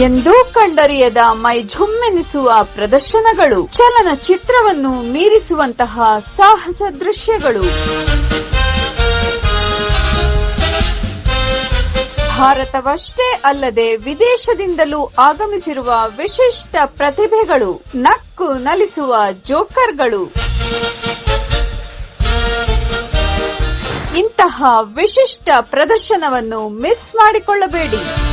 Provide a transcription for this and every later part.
ಎಂದೂ ಕಂಡರಿಯದ ಮೈ ಝುಮ್ಮೆನಿಸುವ ಪ್ರದರ್ಶನಗಳು, ಚಲನಚಿತ್ರವನ್ನು ಮೀರಿಸುವಂತಹ ಸಾಹಸ ದೃಶ್ಯಗಳು. ಭಾರತವಷ್ಟೇ ಅಲ್ಲದೆ ವಿದೇಶದಿಂದಲೂ ಆಗಮಿಸಿರುವ ವಿಶಿಷ್ಟ ಪ್ರತಿಭೆಗಳು, ನಕ್ಕು ನಲಿಸುವ ಜೋಕರ್ಗಳು. ಇಂತಹ ವಿಶಿಷ್ಟ ಪ್ರದರ್ಶನವನ್ನು ಮಿಸ್ ಮಾಡಿಕೊಳ್ಳಬೇಡಿ.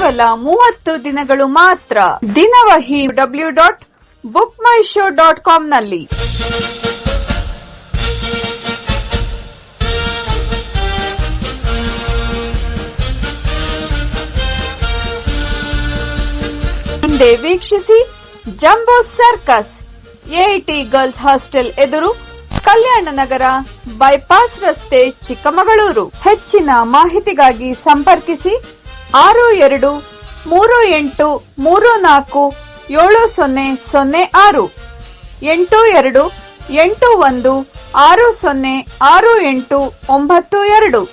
ಕೇವಲ ಮೂವತ್ತು ದಿನಗಳು ಮಾತ್ರ. ದಿನವಹಿ W dot book my show dot ಕಾಮ್ನಲ್ಲಿ ಹಿಂದೆ ವೀಕ್ಷಿಸಿ jumbo circus AIT girls hostel ಎದುರು ಕಲ್ಯಾಣ ನಗರ, ಬೈಪಾಸ್ ರಸ್ತೆ ಚಿಕ್ಕಮಗಳೂರು. ಹೆಚ್ಚಿನ ಮಾಹಿತಿಗಾಗಿ ಸಂಪರ್ಕಿಸಿ ಆರು ಎರಡು, ಮೂರು ಎಂಟು, ಮೂರು ನಾಲ್ಕು, ಏಳು ಸೊನ್ನೆ ಸೊನ್ನೆ ಆರು. ಎಂಟು ಎರಡು, ಎಂಟು ಒಂದು, ಆರು ಸೊನ್ನೆ, ಆರು ಎಂಟು, ಒಂಬತ್ತು ಎರಡು.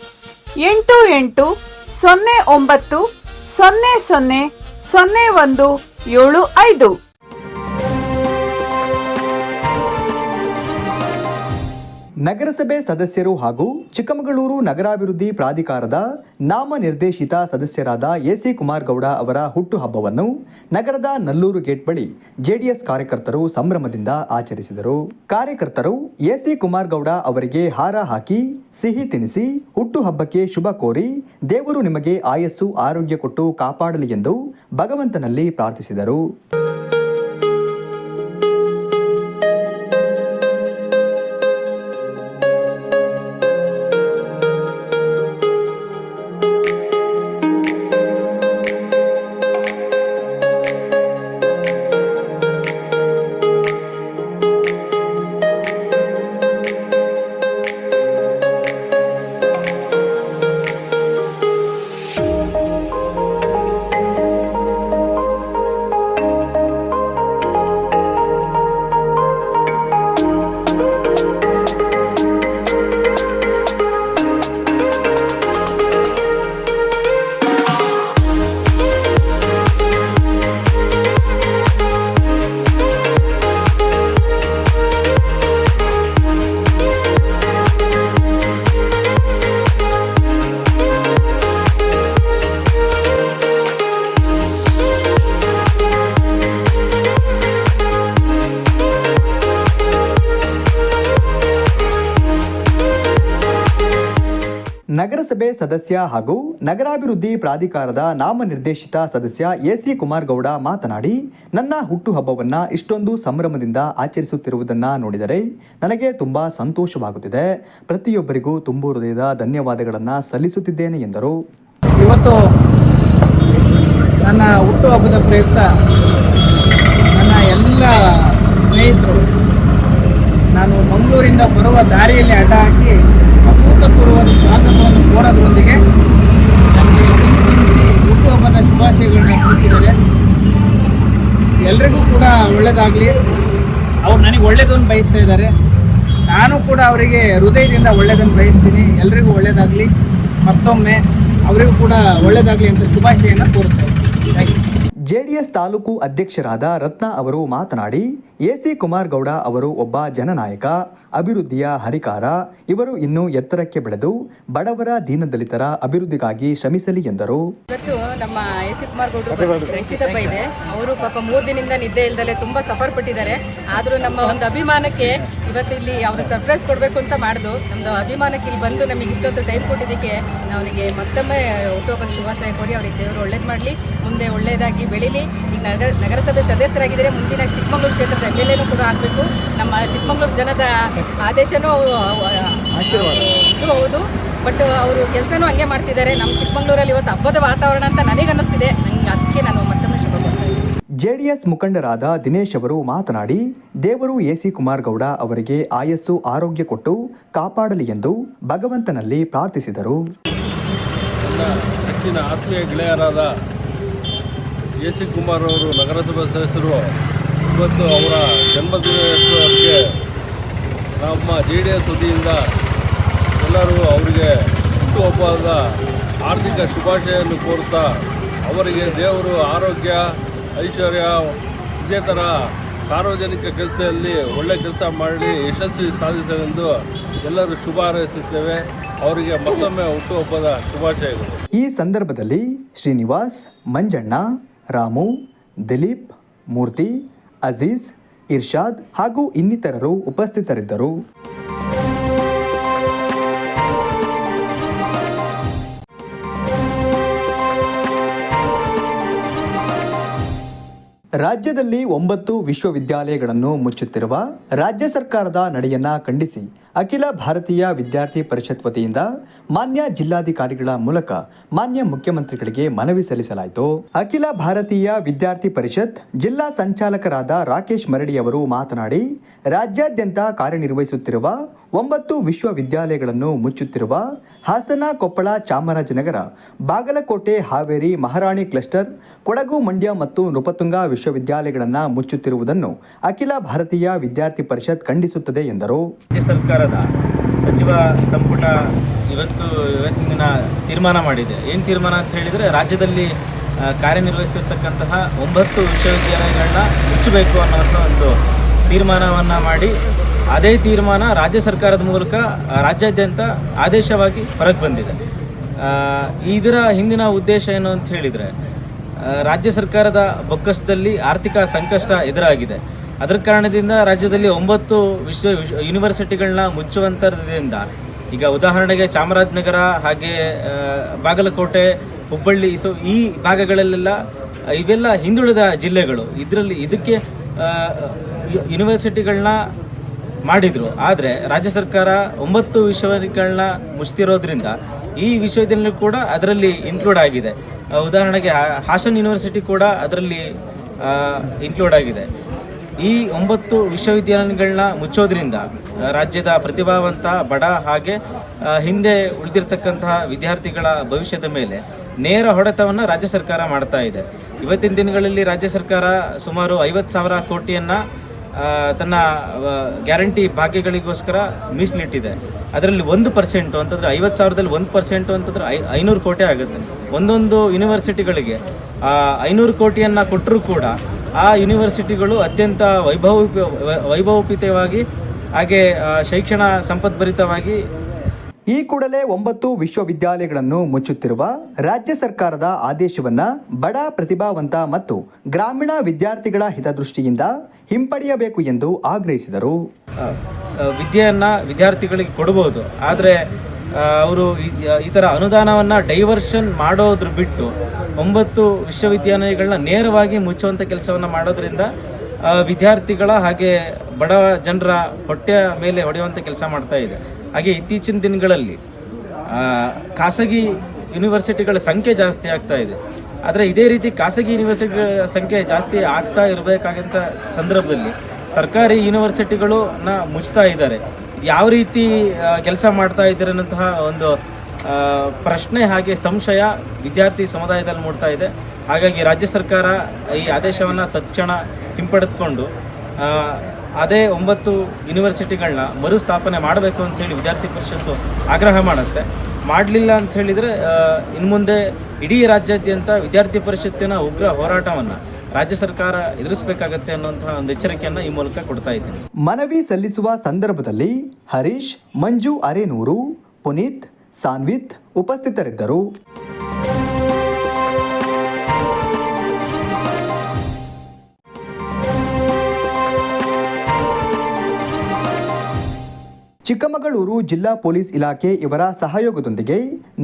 ಎಂಟು ಎಂಟು, ಸೊನ್ನೆ ಒಂಬತ್ತು, ಸೊನ್ನೆ ಸೊನ್ನೆ ಸೊನ್ನೆ ಒಂದು, ಏಳು ಐದು. ನಗರಸಭೆ ಸದಸ್ಯರು ಹಾಗೂ ಚಿಕ್ಕಮಗಳೂರು ನಗರಾಭಿವೃದ್ಧಿ ಪ್ರಾಧಿಕಾರದ ನಾಮನಿರ್ದೇಶಿತ ಸದಸ್ಯರಾದ ಎಸಿ ಕುಮಾರ್ ಗೌಡ ಅವರ ಹುಟ್ಟುಹಬ್ಬವನ್ನು ನಗರದ ನಲ್ಲೂರು ಗೇಟ್ ಬಳಿ ಜೆಡಿಎಸ್ ಕಾರ್ಯಕರ್ತರು ಸಂಭ್ರಮದಿಂದ ಆಚರಿಸಿದರು. ಕಾರ್ಯಕರ್ತರು ಎಸಿ ಕುಮಾರ್ ಗೌಡ ಅವರಿಗೆ ಹಾರ ಹಾಕಿ, ಸಿಹಿ ತಿನಿಸಿ, ಹುಟ್ಟುಹಬ್ಬಕ್ಕೆ ಶುಭ ಕೋರಿ, ದೇವರು ನಿಮಗೆ ಆಯಸ್ಸು ಆರೋಗ್ಯ ಕೊಟ್ಟು ಕಾಪಾಡಲಿ ಎಂದು ಭಗವಂತನಲ್ಲಿ ಪ್ರಾರ್ಥಿಸಿದರು. ನಗರಸಭೆ ಸದಸ್ಯ ಹಾಗೂ ನಗರಾಭಿವೃದ್ಧಿ ಪ್ರಾಧಿಕಾರದ ನಾಮನಿರ್ದೇಶಿತ ಸದಸ್ಯ ಎಸಿ ಕುಮಾರ್ ಗೌಡ ಮಾತನಾಡಿ, ನನ್ನ ಹುಟ್ಟುಹಬ್ಬವನ್ನ ಇಷ್ಟೊಂದು ಸಂಭ್ರಮದಿಂದ ಆಚರಿಸುತ್ತಿರುವುದನ್ನ ನೋಡಿದರೆ ನನಗೆ ತುಂಬಾ ಸಂತೋಷವಾಗುತ್ತಿದೆ. ಪ್ರತಿಯೊಬ್ಬರಿಗೂ ತುಂಬು ಹೃದಯದ ಧನ್ಯವಾದಗಳನ್ನು ಸಲ್ಲಿಸುತ್ತಿದ್ದೇನೆ ಎಂದರು. ಇವತ್ತು ನನ್ನ ಹುಟ್ಟುಹಬ್ಬದ ಪ್ರಯುಕ್ತ ನನ್ನ ಎಲ್ಲ ಸ್ನೇಹಿತರು ನಾನು ಮಂಗಳೂರಿಂದ ಬರುವ ದಾರಿಯಲ್ಲಿ ಅಡ್ಡ ಹಾಕಿ ಅಭೂತಪೂರ್ವದ ಸ್ವಾಗತವನ್ನು ಕೋರೋದ್ರೊಂದಿಗೆ ನನಗೆ ತಿಂಡಿ ತಿನ್ನಿಸಿ ಹುಟ್ಟುಹಬ್ಬದ ತಿಳಿಸಿದ್ದಾರೆ ಎಲ್ರಿಗೂ ಕೂಡ ಒಳ್ಳೇದಾಗಲಿ. ಅವ್ರು ನನಗೆ ಒಳ್ಳೇದನ್ನು ಬಯಸ್ತಾ ಇದ್ದಾರೆ. ನಾನು ಕೂಡ ಅವರಿಗೆ ಹೃದಯದಿಂದ ಒಳ್ಳೇದನ್ನು ಬಯಸ್ತೀನಿ. ಎಲ್ರಿಗೂ ಒಳ್ಳೇದಾಗಲಿ. ಮತ್ತೊಮ್ಮೆ ಅವರಿಗೂ ಕೂಡ ಒಳ್ಳೇದಾಗಲಿ ಅಂತ ಶುಭಾಶಯನ ಕೋರ್ತಾ ಇದ್ದೀನಿ. ಜೆಡಿಎಸ್ ತಾಲೂಕು ಅಧ್ಯಕ್ಷರಾದ ರತ್ನ ಅವರು ಮಾತನಾಡಿ ಎಸಿ ಕುಮಾರ್ ಗೌಡ ಅವರು ಒಬ್ಬ ಜನನಾಯಕ ಅಭಿವೃದ್ಧಿಯ ಹರಿಕಾರ ಇವರು ಇನ್ನೂ ಎತ್ತರಕ್ಕೆ ಬೆಳೆದು ಬಡವರ ದೀನದಲಿತರ ಅಭಿವೃದ್ಧಿಗಾಗಿ ಶ್ರಮಿಸಲಿ ಎಂದರು. ಇವತ್ತು ನಮ್ಮ ಎ ಸಿ ಕುಮಾರ್ ಗೌಡ ರಕ್ತಿದಬ್ಬ ಇದೆ. ಅವರು ಪಾಪ ಮೂರು ದಿನದಿಂದ ನಿದ್ದೆ ಇಲ್ದಲೆ ತುಂಬಾ ಸಫರ್ ಪಟ್ಟಿದ್ದಾರೆ. ಆದರೂ ನಮ್ಮ ಒಂದು ಅಭಿಮಾನಕ್ಕೆ ಇವತ್ತು ಇಲ್ಲಿ ಅವರು ಸರ್ಪ್ರೈಸ್ ಕೊಡಬೇಕು ಅಂತ ಮಾಡ್ದು ನಮ್ಮದು ಅಭಿಮಾನಕ್ಕೆ ಇಲ್ಲಿ ಬಂದು ನಮಗೆ ಇಷ್ಟೊತ್ತು ಟೈಮ್ ಕೊಟ್ಟಿದ್ದಕ್ಕೆ ಅವನಿಗೆ ಮತ್ತೊಮ್ಮೆ ಹುಟ್ಟುಹಬ್ಬದ ಶುಭಾಶಯ ಕೋರಿ ಅವ್ರಿಗೆ ದೇವರು ಒಳ್ಳೇದು ಮಾಡಲಿ ಮುಂದೆ ಒಳ್ಳೇದಾಗಿ ಬೆಳೀಲಿ. ಈಗ ನಗರ ನಗರಸಭೆ ಸದಸ್ಯರಾಗಿದ್ದರೆ ಮುಂದಿನ ಚಿಕ್ಕಮಗಳೂರು ಕ್ಷೇತ್ರದ ಎಂ ಎಲ್ ಎನೂ ಕೂಡ ಆಗಬೇಕು. ನಮ್ಮ ಚಿಕ್ಕಮಗಳೂರು ಜನದ ಆದೇಶನೂ ಇದು ಹೌದು. ಬಟ್ ಅವರು ಕೆಲಸನೂ ಹಂಗೆ ಮಾಡ್ತಿದ್ದಾರೆ. ನಮ್ಮ ಚಿಕ್ಕಮಗಳೂರಲ್ಲಿ ಇವತ್ತು ಹಬ್ಬದ ವಾತಾವರಣ ಅಂತ ನನಗೆ ಅನ್ನಿಸ್ತಿದೆ ನಂಗೆ ಅದಕ್ಕೆ ನಾನು ಮತ್ತೊಮ್ಮೆ ಶುಭ ಜೆಡಿಎಸ್ ಮುಖಂಡರಾದ ದಿನೇಶ್ ಅವರು ಮಾತನಾಡಿ ದೇವರು ಎಸಿ ಕುಮಾರ್ ಗೌಡ ಅವರಿಗೆ ಆಯಸ್ಸು ಆರೋಗ್ಯ ಕೊಟ್ಟು ಕಾಪಾಡಲಿ ಎಂದು ಭಗವಂತನಲ್ಲಿ ಪ್ರಾರ್ಥಿಸಿದರು. ಆತ್ಮೀಯ ಗೆಳೆಯರಾದ ಎ ಸಿ ಕುಮಾರ್ ಅವರು ನಗರಸಭೆ ಸದಸ್ಯರು ಇವತ್ತು ಅವರ ಜನ್ಮದಿನಕ್ಕೆ ನಮ್ಮ ಜಿ ಡಿ ಎಸ್ ವತಿಯಿಂದ ಎಲ್ಲರೂ ಅವರಿಗೆ ಹುಟ್ಟುಹಬ್ಬದ ಆರ್ಥಿಕ ಶುಭಾಶಯನ್ನು ಕೋರುತ್ತಾ ಅವರಿಗೆ ದೇವರು ಆರೋಗ್ಯ, ಐಶ್ವರ್ಯ ಇದೇ ಥರ ಸಾರ್ವಜನಿಕ ಕೆಲಸದಲ್ಲಿ ಒಳ್ಳೆ ಕೆಲಸ ಮಾಡಿ ಯಶಸ್ವಿ ಸಾಧಿಸಲೆಂದು ಎಲ್ಲರೂ ಶುಭ ಹಾರೈಸುತ್ತೇವೆ. ಅವರಿಗೆ ಮತ್ತೊಮ್ಮೆ ಹುಟ್ಟುಹಬ್ಬದ ಶುಭಾಶಯಗಳು. ಈ ಸಂದರ್ಭದಲ್ಲಿ ಶ್ರೀನಿವಾಸ್ ಮಂಜಣ್ಣ, ರಾಮು, ದಿಲೀಪ್, ಮೂರ್ತಿ ಅಜೀಜ್ ಇರ್ಷಾದ್ ಹಾಗೂ ಇನ್ನಿತರರು ಉಪಸ್ಥಿತರಿದ್ದರು. ರಾಜ್ಯದಲ್ಲಿ ಒಂಬತ್ತು ವಿಶ್ವವಿದ್ಯಾಲಯಗಳನ್ನು ಮುಚ್ಚುತ್ತಿರುವ ರಾಜ್ಯ ಸರ್ಕಾರದ ನಡೆಯನ್ನ ಖಂಡಿಸಿ ಅಖಿಲ ಭಾರತೀಯ ವಿದ್ಯಾರ್ಥಿ ಪರಿಷತ್ ವತಿಯಿಂದ ಮಾನ್ಯ ಜಿಲ್ಲಾಧಿಕಾರಿಗಳ ಮೂಲಕ ಮಾನ್ಯ ಮುಖ್ಯಮಂತ್ರಿಗಳಿಗೆ ಮನವಿ ಸಲ್ಲಿಸಲಾಯಿತು. ಅಖಿಲ ಭಾರತೀಯ ವಿದ್ಯಾರ್ಥಿ ಪರಿಷತ್ ಜಿಲ್ಲಾ ಸಂಚಾಲಕರಾದ ರಾಕೇಶ್ ಮರಡಿ ಅವರು ಮಾತನಾಡಿ, ರಾಜ್ಯಾದ್ಯಂತ ಕಾರ್ಯನಿರ್ವಹಿಸುತ್ತಿರುವ ಒಂಬತ್ತು ವಿಶ್ವವಿದ್ಯಾಲಯಗಳನ್ನು ಮುಚ್ಚುತ್ತಿರುವ ಹಾಸನ, ಕೊಪ್ಪಳ ಚಾಮರಾಜನಗರ ಬಾಗಲಕೋಟೆ, ಹಾವೇರಿ, ಮಹಾರಾಣಿ ಕ್ಲಸ್ಟರ್, ಕೊಡಗು, ಮಂಡ್ಯ ಮತ್ತು ನೃಪತುಂಗ ವಿಶ್ವವಿದ್ಯಾಲಯಗಳನ್ನು ಮುಚ್ಚುತ್ತಿರುವುದನ್ನು ಅಖಿಲ ಭಾರತೀಯ ವಿದ್ಯಾರ್ಥಿ ಪರಿಷತ್ ಖಂಡಿಸುತ್ತದೆ ಎಂದರು. ರಾಜ್ಯ ಸರ್ಕಾರದ ಸಚಿವ ಸಂಪುಟ ಇವತ್ತು, ಇವತ್ತಿನ ತೀರ್ಮಾನ ಮಾಡಿದೆ. ಏನು ತೀರ್ಮಾನ ಅಂತ ಹೇಳಿದರೆ ರಾಜ್ಯದಲ್ಲಿ ಕಾರ್ಯನಿರ್ವಹಿಸಿರ್ತಕ್ಕಂತಹ ಒಂಬತ್ತು ವಿಶ್ವವಿದ್ಯಾಲಯಗಳನ್ನ ಮುಚ್ಚಬೇಕು ಅನ್ನೋಂಥ ಒಂದು ತೀರ್ಮಾನವನ್ನು ಮಾಡಿ ಅದೇ ತೀರ್ಮಾನ ರಾಜ್ಯ ಸರ್ಕಾರದ ಮೂಲಕ ರಾಜ್ಯಾದ್ಯಂತ ಆದೇಶವಾಗಿ ಹೊರಗೆ ಬಂದಿದೆ. ಇದರ ಹಿಂದಿನ ಉದ್ದೇಶ ಏನು ಅಂತ ಹೇಳಿದರೆ ರಾಜ್ಯ ಸರ್ಕಾರದ ಬೊಕ್ಕಸದಲ್ಲಿ ಆರ್ಥಿಕ ಸಂಕಷ್ಟ ಎದುರಾಗಿದೆ. ಅದರ ಕಾರಣದಿಂದ ರಾಜ್ಯದಲ್ಲಿ ಒಂಬತ್ತು ವಿಶ್ವ ವಿಶ್ವ ಯೂನಿವರ್ಸಿಟಿಗಳನ್ನ ಮುಚ್ಚುವಂಥದ್ದರಿಂದ ಈಗ ಉದಾಹರಣೆಗೆ ಚಾಮರಾಜನಗರ ಹಾಗೆ ಬಾಗಲಕೋಟೆ, ಹುಬ್ಬಳ್ಳಿ ಸೊ ಈ ಭಾಗಗಳಲ್ಲೆಲ್ಲ, ಇವೆಲ್ಲ ಹಿಂದುಳಿದ ಜಿಲ್ಲೆಗಳು. ಇದರಲ್ಲಿ, ಇದಕ್ಕೆ ಯೂನಿವರ್ಸಿಟಿಗಳನ್ನ ಮಾಡಿದರು. ಆದರೆ ರಾಜ್ಯ ಸರ್ಕಾರ ಒಂಬತ್ತು ವಿಶ್ವವಿದ್ಯಾಲಯಗಳನ್ನ ಮುಚ್ತಿರೋದ್ರಿಂದ ಈ ವಿಶ್ವವಿದ್ಯಾಲಯ ಕೂಡ ಅದರಲ್ಲಿ ಇನ್ಕ್ಲೂಡ್ ಆಗಿದೆ. ಉದಾಹರಣೆಗೆ ಹಾಸನ್ ಯೂನಿವರ್ಸಿಟಿ ಕೂಡ ಅದರಲ್ಲಿ ಇನ್ಕ್ಲೂಡ್ ಆಗಿದೆ. ಈ ಒಂಬತ್ತು ವಿಶ್ವವಿದ್ಯಾಲಯಗಳನ್ನ ಮುಚ್ಚೋದ್ರಿಂದ ರಾಜ್ಯದ ಪ್ರತಿಭಾವಂತ ಬಡ ಹಾಗೆ ಹಿಂದೆ ಉಳಿದಿರ್ತಕ್ಕಂತಹ ವಿದ್ಯಾರ್ಥಿಗಳ ಭವಿಷ್ಯದ ಮೇಲೆ ನೇರ ಹೊಡೆತವನ್ನು ರಾಜ್ಯ ಸರ್ಕಾರ ಮಾಡ್ತಾ ಇದೆ. ಇವತ್ತಿನ ದಿನಗಳಲ್ಲಿ ರಾಜ್ಯ ಸರ್ಕಾರ ಸುಮಾರು ಐವತ್ತು ಸಾವಿರ ಕೋಟಿಯನ್ನು ತನ್ನ ಗ್ಯಾರಂಟಿ ಭಾಗ್ಯಗಳಿಗೋಸ್ಕರ ಮೀಸಲಿಟ್ಟಿದೆ. ಅದರಲ್ಲಿ ಒಂದು ಪರ್ಸೆಂಟು ಅಂತಂದರೆ ಐವತ್ತು ಸಾವಿರದಲ್ಲಿ ಒಂದು ಪರ್ಸೆಂಟು ಅಂತಂದ್ರೆ ಐ, ಐನೂರು ಕೋಟಿ ಆಗುತ್ತೆ. ಒಂದೊಂದು ಯೂನಿವರ್ಸಿಟಿಗಳಿಗೆ ಐನೂರು ಕೋಟಿಯನ್ನು ಕೊಟ್ಟರೂ ಕೂಡ ಆ ಯೂನಿವರ್ಸಿಟಿಗಳು ಅತ್ಯಂತ ವೈಭವ ವೈಭವೋಪಿತವಾಗಿ, ಹಾಗೆ ಶೈಕ್ಷಣ ಸಂಪದ್ಭರಿತವಾಗಿ ಈ ಕೂಡಲೇ ಒಂಬತ್ತು ವಿಶ್ವವಿದ್ಯಾಲಯಗಳನ್ನು ಮುಚ್ಚುತ್ತಿರುವ ರಾಜ್ಯ ಸರ್ಕಾರದ ಆದೇಶವನ್ನ ಬಡ, ಪ್ರತಿಭಾವಂತ ಮತ್ತು ಗ್ರಾಮೀಣ ವಿದ್ಯಾರ್ಥಿಗಳ ಹಿತದೃಷ್ಟಿಯಿಂದ ಹಿಂಪಡೆಯಬೇಕು ಎಂದು ಆಗ್ರಹಿಸಿದರು. ವಿದ್ಯೆಯನ್ನು ವಿದ್ಯಾರ್ಥಿಗಳಿಗೆ ಕೊಡಬಹುದು. ಆದರೆ ಅವರು ಈ ಥರ ಅನುದಾನವನ್ನು ಡೈವರ್ಷನ್ ಮಾಡೋದ್ರ ಬಿಟ್ಟು ಒಂಬತ್ತು ವಿಶ್ವವಿದ್ಯಾಲಯಗಳನ್ನ ನೇರವಾಗಿ ಮುಚ್ಚುವಂಥ ಕೆಲಸವನ್ನು ಮಾಡೋದ್ರಿಂದ ವಿದ್ಯಾರ್ಥಿಗಳ ಹಾಗೆ ಬಡ ಜನರ ಹೊಟ್ಟೆಯ ಮೇಲೆ ಹೊಡೆಯುವಂಥ ಕೆಲಸ ಮಾಡ್ತಾ ಇದೆ. ಹಾಗೆ ಇತ್ತೀಚಿನ ದಿನಗಳಲ್ಲಿ ಖಾಸಗಿ ಯೂನಿವರ್ಸಿಟಿಗಳ ಸಂಖ್ಯೆ ಜಾಸ್ತಿ ಆಗ್ತಾ ಇದೆ. ಆದರೆ ಇದೇ ರೀತಿ ಖಾಸಗಿ ಯೂನಿವರ್ಸಿಟಿಗಳ ಸಂಖ್ಯೆ ಜಾಸ್ತಿ ಆಗ್ತಾ ಇರಬೇಕಾದಂಥ ಸಂದರ್ಭದಲ್ಲಿ ಸರ್ಕಾರಿ ಯೂನಿವರ್ಸಿಟಿಗಳನ್ನ ಮುಚ್ತಾ ಇದ್ದಾರೆ. ಯಾವ ರೀತಿ ಕೆಲಸ ಮಾಡ್ತಾ ಇದ್ದಾರೆ ಅನ್ನೋಂತಹ ಒಂದು ಪ್ರಶ್ನೆ ಹಾಗೆ ಸಂಶಯ ವಿದ್ಯಾರ್ಥಿ ಸಮುದಾಯದಲ್ಲಿ ಮೂಡ್ತಾ ಇದೆ. ಹಾಗಾಗಿ ರಾಜ್ಯ ಸರ್ಕಾರ ಈ ಆದೇಶವನ್ನು ತತ್ಕ್ಷಣ ಹಿಂಪಡೆದುಕೊಂಡು ಅದೇ ಒಂಬತ್ತು ಯೂನಿವರ್ಸಿಟಿಗಳನ್ನ ಮರುಸ್ಥಾಪನೆ ಮಾಡಬೇಕು ಅಂಥೇಳಿ ವಿದ್ಯಾರ್ಥಿ ಪರಿಷತ್ತು ಆಗ್ರಹ ಮಾಡುತ್ತೆ. ಮಾಡಲಿಲ್ಲ ಅಂತ ಹೇಳಿದರೆ ಇನ್ನು ಮುಂದೆ ಇಡೀ ರಾಜ್ಯಾದ್ಯಂತ ವಿದ್ಯಾರ್ಥಿ ಪರಿಷತ್ತಿನ ಉಗ್ರ ಹೋರಾಟವನ್ನು ರಾಜ್ಯ ಸರ್ಕಾರ ಎದುರಿಸಬೇಕಾಗತ್ತೆ ಅನ್ನುವಂತಹ ಒಂದು ಎಚ್ಚರಿಕೆಯನ್ನು ಈ ಮೂಲಕ ಕೊಡ್ತಾ ಇದ್ದೀನಿ. ಮನವಿ ಸಲ್ಲಿಸುವ ಸಂದರ್ಭದಲ್ಲಿ ಹರೀಶ್, ಮಂಜು ಅರೇನೂರು, ಪುನೀತ್ ಸಾನ್ವಿತ್ ಉಪಸ್ಥಿತರಿದ್ದರು. ಚಿಕ್ಕಮಗಳೂರು ಜಿಲ್ಲಾ ಪೊಲೀಸ್ ಇಲಾಖೆ ಇವರ ಸಹಯೋಗದೊಂದಿಗೆ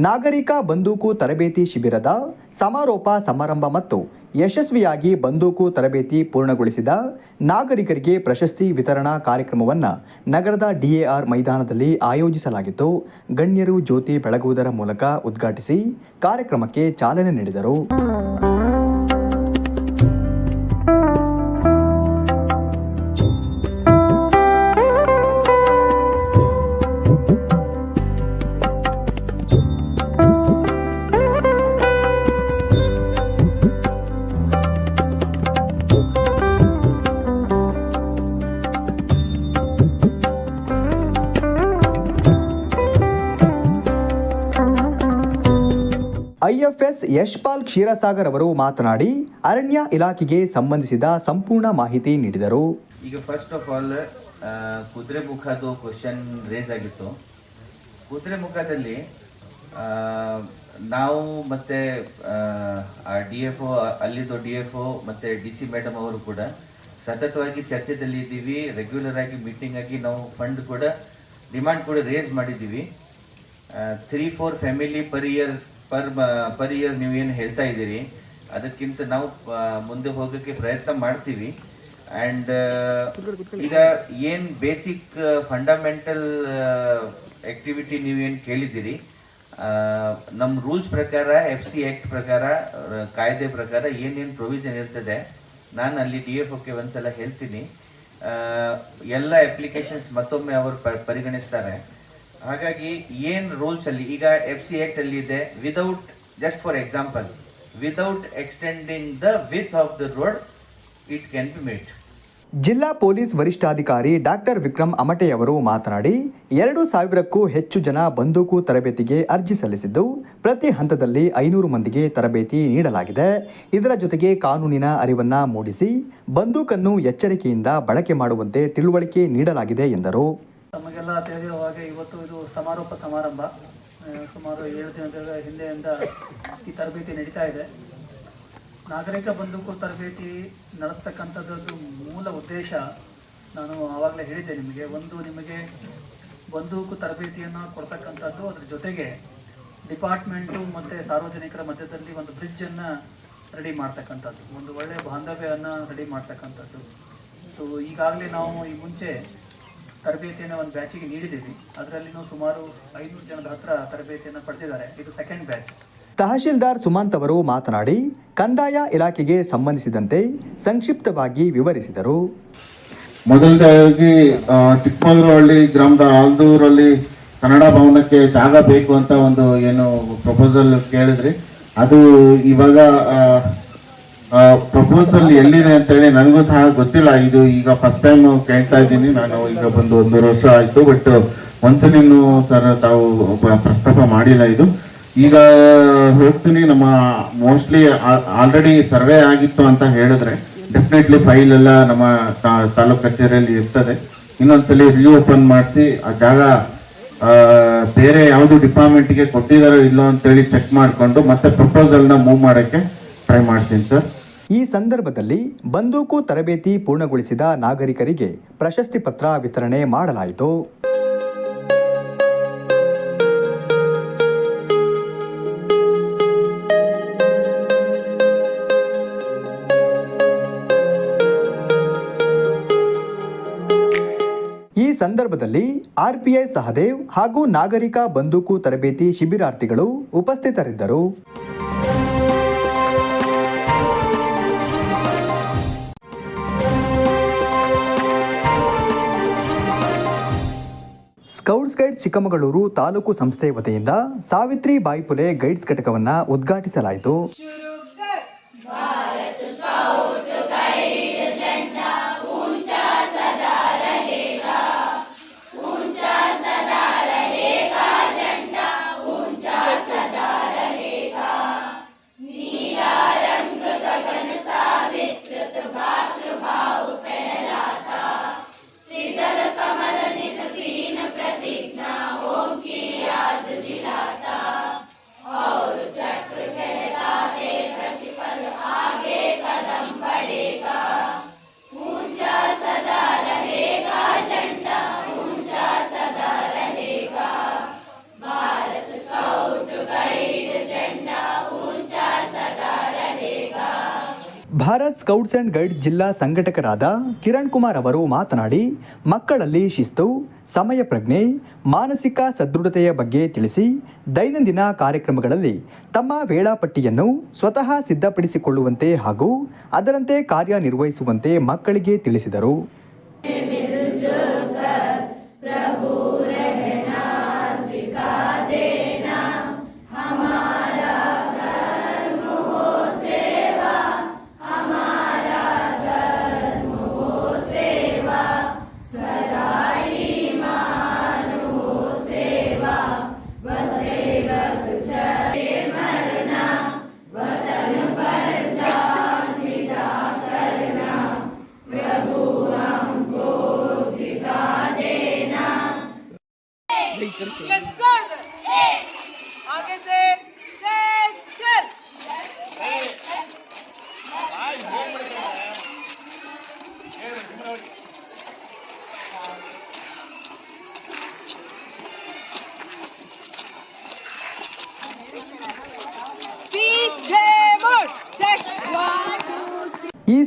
ನಾಗರಿಕ ಬಂದೂಕು ತರಬೇತಿ ಶಿಬಿರದ ಸಮಾರೋಪ ಸಮಾರಂಭ ಮತ್ತು ಯಶಸ್ವಿಯಾಗಿ ಬಂದೂಕು ತರಬೇತಿ ಪೂರ್ಣಗೊಳಿಸಿದ ನಾಗರಿಕರಿಗೆ ಪ್ರಶಸ್ತಿ ವಿತರಣಾ ಕಾರ್ಯಕ್ರಮವನ್ನು ನಗರದ ಡಿಎಆರ್ ಮೈದಾನದಲ್ಲಿ ಆಯೋಜಿಸಲಾಗಿತ್ತು. ಗಣ್ಯರು ಜ್ಯೋತಿ ಬೆಳಗುವುದರ ಮೂಲಕ ಉದ್ಘಾಟಿಸಿ ಕಾರ್ಯಕ್ರಮಕ್ಕೆ ಚಾಲನೆ ನೀಡಿದರು. ಯಶ್ಪಾಲ್ ಕ್ಷೀರಸಾಗರ್ ಅವರು ಮಾತನಾಡಿ, ಅರಣ್ಯ ಇಲಾಖೆಗೆ ಸಂಬಂಧಿಸಿದ ಸಂಪೂರ್ಣ ಮಾಹಿತಿ ನೀಡಿದರು. ಈಗ ಫಸ್ಟ್ ಆಫ್ ಆಲ್ ಕುದುರೆ ಮುಖದ್ದು ಕ್ವಶನ್ ರೇಸ್ ಆಗಿತ್ತು. ಕುದುರೆ ಮುಖದಲ್ಲಿ ನಾವು ಮತ್ತೆ ಡಿ ಎಫ್ ಒ ಅಲ್ಲಿದ್ದು ಡಿ ಎಫ್ ಒ ಮತ್ತೆ ಡಿ ಸಿ ಮೇಡಮ್ ಅವರು ಕೂಡ ಸತತವಾಗಿ ಚರ್ಚೆದಲ್ಲಿ ಇದ್ದೀವಿ. ರೆಗ್ಯುಲರ್ ಆಗಿ ಮೀಟಿಂಗ್ ಆಗಿ ನಾವು ಫಂಡ್ ಕೂಡ ಡಿಮಾಂಡ್ ಕೂಡ ರೇಸ್ ಮಾಡಿದ್ದೀವಿ. Three four family per year per per year ನೀವು ಏನು ಹೇಳ್ತಾ ಇದ್ದೀರಿ ಅದಕ್ಕಿಂತ ನಾವು ಮುಂದೆ ಹೋಗೋಕ್ಕೆ ಪ್ರಯತ್ನ ಮಾಡ್ತೀವಿ. ಆ್ಯಂಡ್ ಈಗ ಏನು ಬೇಸಿಕ್ ಫಂಡಮೆಂಟಲ್ ಆಕ್ಟಿವಿಟಿ ನೀವೇನು ಕೇಳಿದ್ದೀರಿ ನಮ್ಮ ರೂಲ್ಸ್ ಪ್ರಕಾರ ಎಫ್ ಸಿ ಆ್ಯಕ್ಟ್ ಪ್ರಕಾರ ಕಾಯ್ದೆ ಪ್ರಕಾರ ಏನೇನು ಪ್ರೊವಿಷನ್ ಇರ್ತದೆ ನಾನು ಅಲ್ಲಿ ಡಿ ಎಫ್ ಒಕ್ಕೆ ಒಂದ್ಸಲ ಹೇಳ್ತೀನಿ. ಆ, ಎಲ್ಲ ಅಪ್ಲಿಕೇಶನ್ಸ್ ಮತ್ತೊಮ್ಮೆ ಅವರು ಪರಿಗಣಿಸ್ತಾರೆ. ಹಾಗಾಗಿ ಏನು ರೂಲ್ಸ್ ಅಲ್ಲಿ, ಈಗ ಎಫ್ ಸಿ ಆಕ್ಟ್ ಅಲ್ಲಿ ಇದೆ without just for example without extending the width of the road it can be made ಜಿಲ್ಲಾ ಪೊಲೀಸ್ ವರಿಷ್ಠಾಧಿಕಾರಿ ಡಾಕ್ಟರ್ ವಿಕ್ರಮ್ ಅಮಟೆಯವರು ಮಾತನಾಡಿ, ಎರಡು ಸಾವಿರಕ್ಕೂ ಹೆಚ್ಚು ಜನ ಬಂದೂಕು ತರಬೇತಿಗೆ ಅರ್ಜಿ ಸಲ್ಲಿಸಿದ್ದು, ಪ್ರತಿ ಹಂತದಲ್ಲಿ ಐನೂರು ಮಂದಿಗೆ ತರಬೇತಿ ನೀಡಲಾಗಿದೆ. ಇದರ ಜೊತೆಗೆ ಕಾನೂನಿನ ಅರಿವನ್ನ ಮೂಡಿಸಿ, ಬಂದೂಕನ್ನು ಎಚ್ಚರಿಕೆಯಿಂದ ಬಳಕೆ ಮಾಡುವಂತೆ ತಿಳುವಳಿಕೆ ನೀಡಲಾಗಿದೆ ಎಂದರು. ತಮಗೆಲ್ಲ ತಿಳಿದಿರುವ ಹಾಗೆ ಇವತ್ತು ಇದು ಸಮಾರೋಪ ಸಮಾರಂಭ. ಸುಮಾರು ಏಳು ದಿನಗಳ ಹಿಂದೆಯಿಂದ ಈ ತರಬೇತಿ ನಡೀತಾ ಇದೆ. ನಾಗರಿಕ ಬಂದೂಕು ತರಬೇತಿ ನಡೆಸ್ತಕ್ಕಂಥದ್ದು ಮೂಲ ಉದ್ದೇಶ ನಾನು ಆವಾಗಲೇ ಹೇಳಿದ್ದೆ ನಿಮಗೆ. ಒಂದು ನಿಮಗೆ ಬಂದೂಕು ತರಬೇತಿಯನ್ನು ಕೊಡ್ತಕ್ಕಂಥದ್ದು ಅದ್ರ ಜೊತೆಗೆ ಡಿಪಾರ್ಟ್ಮೆಂಟು ಮತ್ತು ಸಾರ್ವಜನಿಕರ ಮಧ್ಯದಲ್ಲಿ ಒಂದು ಬ್ರಿಡ್ಜನ್ನು ರೆಡಿ ಮಾಡ್ತಕ್ಕಂಥದ್ದು. ಒಂದು ಒಳ್ಳೆಯ ಬಾಂಧವ್ಯವನ್ನು ರೆಡಿ ಮಾಡ್ತಕ್ಕಂಥದ್ದು. ಸೊ ಈಗಾಗಲೇ ನಾವು ಈ ಮುಂಚೆ ತರಬೇತಿಯನ್ನು ಒಂದು ಬ್ಯಾಚಿಗೆ ನೀಡಿದ್ದೀವಿ. ಅದರಲ್ಲಿ ಸುಮಾರು ಐನೂರು ಜನದ ಹತ್ರ ತರಬೇತಿಯನ್ನು ಪಡೆದಿದ್ದಾರೆ. ಇದು ಸೆಕೆಂಡ್ ಬ್ಯಾಚ್ ತಹಶೀಲ್ದಾರ್ ಸುಮಂತ್ ಅವರು ಮಾತನಾಡಿ ಕಂದಾಯ ಇಲಾಖೆಗೆ ಸಂಬಂಧಿಸಿದಂತೆ ಸಂಕ್ಷಿಪ್ತವಾಗಿ ವಿವರಿಸಿದರು. ಮೊದಲನೇದಾಗಿ ಚಿಕ್ಕಮಗಳೂರು ಚಿಕ್ಕಮಗಳೂರಹಳ್ಳಿ ಗ್ರಾಮದ ಆಲ್ದೂರಲ್ಲಿ ಕನ್ನಡ ಭವನಕ್ಕೆ ಜಾಗ ಬೇಕು ಅಂತ ಒಂದು ಏನು ಪ್ರಪೋಸಲ್ ಕೇಳಿದ್ರಿ. ಅದು ಇವಾಗ ಪ್ರಪೋಸಲ್ ಎಲ್ಲಿದೆ ಅಂತ ಹೇಳಿ ನನಗೂ ಸಹ ಗೊತ್ತಿಲ್ಲ. ಇದು ಈಗ ಫಸ್ಟ್ ಟೈಮ್ ಕೇಳ್ತಾ ಇದ್ದೀನಿ. ನಾನು ಈಗ ಬಂದು ಒಂದೂವರೆ ವರ್ಷ ಆಯಿತು ಬಟ್ ಒಂದ್ಸಲಿನೂ ಸರ್ ತಾವು ಪ್ರ- ಪ್ರಸ್ತಾಪ ಮಾಡಿಲ್ಲ ಇದು. ಈಗ ಹೋಗ್ತೀನಿ. ನಮ್ಮ ಮೋಸ್ಟ್ಲಿ ಆಲ್ರೆಡಿ ಸರ್ವೆ ಆಗಿತ್ತು ಅಂತ ಹೇಳಿದ್ರೆ ಡೆಫಿನೆಟ್ಲಿ ಫೈಲ್ ಎಲ್ಲ ನಮ್ಮ ತಾಲೂಕು ಕಚೇರಿಯಲ್ಲಿ ಇರ್ತದೆ. ಇನ್ನೊಂದ್ಸಲಿ ರಿಓಪನ್ ಮಾಡಿಸಿ ಆ ಜಾಗ ಬೇರೆ ಯಾವುದು ಡಿಪಾರ್ಟ್ಮೆಂಟ್ಗೆ ಕೊಟ್ಟಿದ್ದಾರೋ ಇಲ್ಲೋ ಅಂತೇಳಿ ಚೆಕ್ ಮಾಡಿಕೊಂಡು ಮತ್ತೆ ಪ್ರಪೋಸಲ್ನ ಮೂವ್ ಮಾಡೋಕ್ಕೆ ಟ್ರೈ ಮಾಡ್ತೀನಿ ಸರ್. ಈ ಸಂದರ್ಭದಲ್ಲಿ ಬಂದೂಕು ತರಬೇತಿ ಪೂರ್ಣಗೊಳಿಸಿದ ನಾಗರಿಕರಿಗೆ ಪ್ರಶಸ್ತಿ ಪತ್ರ ವಿತರಣೆ ಮಾಡಲಾಯಿತು. ಈ ಸಂದರ್ಭದಲ್ಲಿ ಆರ್ಪಿಐ ಸಹದೇವ್ ಹಾಗೂ ನಾಗರಿಕ ಬಂದೂಕು ತರಬೇತಿ ಶಿಬಿರಾರ್ಥಿಗಳು ಉಪಸ್ಥಿತರಿದ್ದರು. ಸ್ಕೌಟ್ಸ್ ಗೈಡ್ಸ್ ಚಿಕ್ಕಮಗಳೂರು ತಾಲೂಕು ಸಂಸ್ಥೆ ವತಿಯಿಂದ ಸಾವಿತ್ರಿ ಬಾಯಿಪುಲೆ ಗೈಡ್ಸ್ ಘಟಕವನ್ನು ಉದ್ಘಾಟಿಸಲಾಯಿತು. ಭಾರತ್ ಸ್ಕೌಟ್ಸ್ ಅಂಡ್ ಗೈಡ್ಸ್ ಜಿಲ್ಲಾ ಸಂಘಟಕರಾದ ಕಿರಣ್ ಕುಮಾರ್ ಅವರು ಮಾತನಾಡಿ, ಮಕ್ಕಳಲ್ಲಿ ಶಿಸ್ತು, ಸಮಯ ಪ್ರಜ್ಞೆ, ಮಾನಸಿಕ ಸದೃಢತೆಯ ಬಗ್ಗೆ ತಿಳಿಸಿ ದೈನಂದಿನ ಕಾರ್ಯಕ್ರಮಗಳಲ್ಲಿ ತಮ್ಮ ವೇಳಾಪಟ್ಟಿಯನ್ನು ಸ್ವತಃ ಸಿದ್ಧಪಡಿಸಿಕೊಳ್ಳುವಂತೆ ಹಾಗೂ ಅದರಂತೆ ಕಾರ್ಯನಿರ್ವಹಿಸುವಂತೆ ಮಕ್ಕಳಿಗೆ ತಿಳಿಸಿದರು.